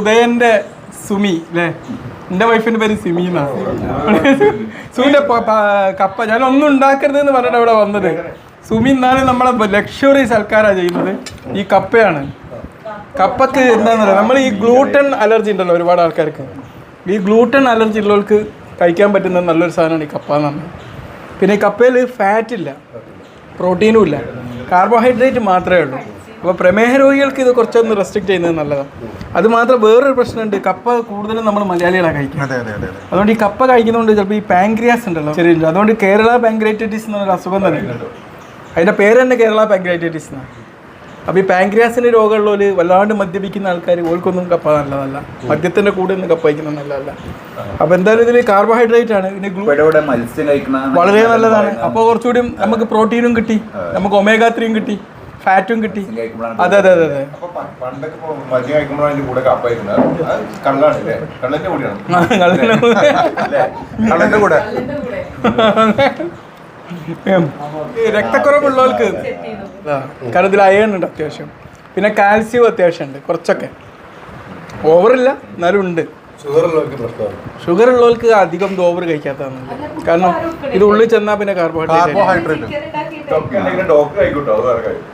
ഉദയന്റെ സുമി അല്ലേ എന്റെ വൈഫിന്റെ പേര് സിമി സുമിന്റെ കപ്പ. ഞാൻ ഒന്നും ഉണ്ടാക്കരുത് എന്ന് പറഞ്ഞിട്ട് അവിടെ വന്നത്. സുമി എന്നാലും നമ്മളെ ലക്ഷറി സൽക്കാരാ ചെയ്യുന്നത്. ഈ കപ്പയാണ്. കപ്പക്ക് എന്താണെന്നറിയോ നമ്മൾ ഈ ഗ്ലൂട്ടൺ അലർജി ഉണ്ടല്ലോ ഒരുപാട് ആൾക്കാർക്ക്. ഈ ഗ്ലൂട്ടൺ അലർജി ഉള്ളവർക്ക് കഴിക്കാൻ പറ്റുന്ന നല്ലൊരു സാധനമാണ് ഈ കപ്പ എന്ന് പിന്നെ ഈ കപ്പയിൽ ഫാറ്റ് ഇല്ല. പ്രോട്ടീനും ഇല്ല. കാർബോഹൈഡ്രേറ്റ് മാത്രമേ ഉള്ളൂ. അപ്പോൾ പ്രമേഹ രോഗികൾക്ക് ഇത് കുറച്ചൊന്ന് റെസ്ട്രിക്റ്റ് ചെയ്യുന്നത് നല്ലതാണ് അത് മാത്രം വേറൊരു പ്രശ്നമുണ്ട്. കപ്പ കൂടുതലും നമ്മൾ മലയാളികളാണ് കഴിക്കുന്നത്. അതെ അതെ അതെ അതെ. അതുകൊണ്ട് ഈ കപ്പ കഴിക്കുന്നതുകൊണ്ട് ചിലപ്പോൾ ഈ പാങ്ക്രിയാസ് ഉണ്ടല്ലോ ചെറിയ അതുകൊണ്ട് കേരള പാങ്ക്രൈറ്റൈറ്റിസ് എന്നൊരു അസുഖം തന്നെ അതിന്റെ പേര് തന്നെ കേരള പാങ്ക്രൈറ്റൈറ്റിസ് എന്നാണ് അപ്പോൾ ഈ പാങ്ക്രിയാസിന്റെ രോഗമുള്ളവർ വല്ലാണ്ട് മദ്യപിക്കുന്ന ആൾക്കാർ ഓൾക്കൊന്നും കപ്പ നല്ലതല്ല. മദ്യത്തിന്റെ കൂടെ ഒന്നും കപ്പ കഴിക്കുന്നത് നല്ലതല്ല. അപ്പോൾ എന്തായാലും ഇതിൽ കാർബോഹൈഡ്രേറ്റ് ആണ്. പിന്നെ വളരെ നല്ലതാണ്. അപ്പോൾ കുറച്ചുകൂടി നമുക്ക് പ്രോട്ടീനും കിട്ടി. നമുക്ക് ഒമേഗ ത്രീയും കിട്ടി. ഫാറ്റും കിട്ടി. അതെ അതെ അതെ അതെ. കൂടെ കപ്പായിരുന്നത്. കള്ളാണ് അല്ലേ കള്ളന്റെ കൂടെയാണ്? അല്ലേ? കള്ളന്റെ കൂടെ? ഈ രക്തക്കുറവുള്ളവർക്ക് കാരണം ഇതിൽ അയൺ ഉണ്ട് അത്യാവശ്യം. പിന്നെ കാൽസ്യം അത്യാവശ്യം ഉണ്ട് കുറച്ചൊക്കെ. ഓവറില്ല എന്നാലും ഉണ്ട്. ഷുഗർ ഉള്ളവർക്ക് പ്രശ്നമാണ്. ഷുഗർ ഉള്ളവർക്ക് അധികം ഓവർ കഴിക്കാത്തതാണ് കാരണം ഇത് ഉള്ളിൽ ചെന്നാൽ പിന്നെ കാർബോഹൈഡ്രേറ്റ് ഡോക്ടർ ആയിക്കോട്ടോ അത് വേറെ കാര്യം.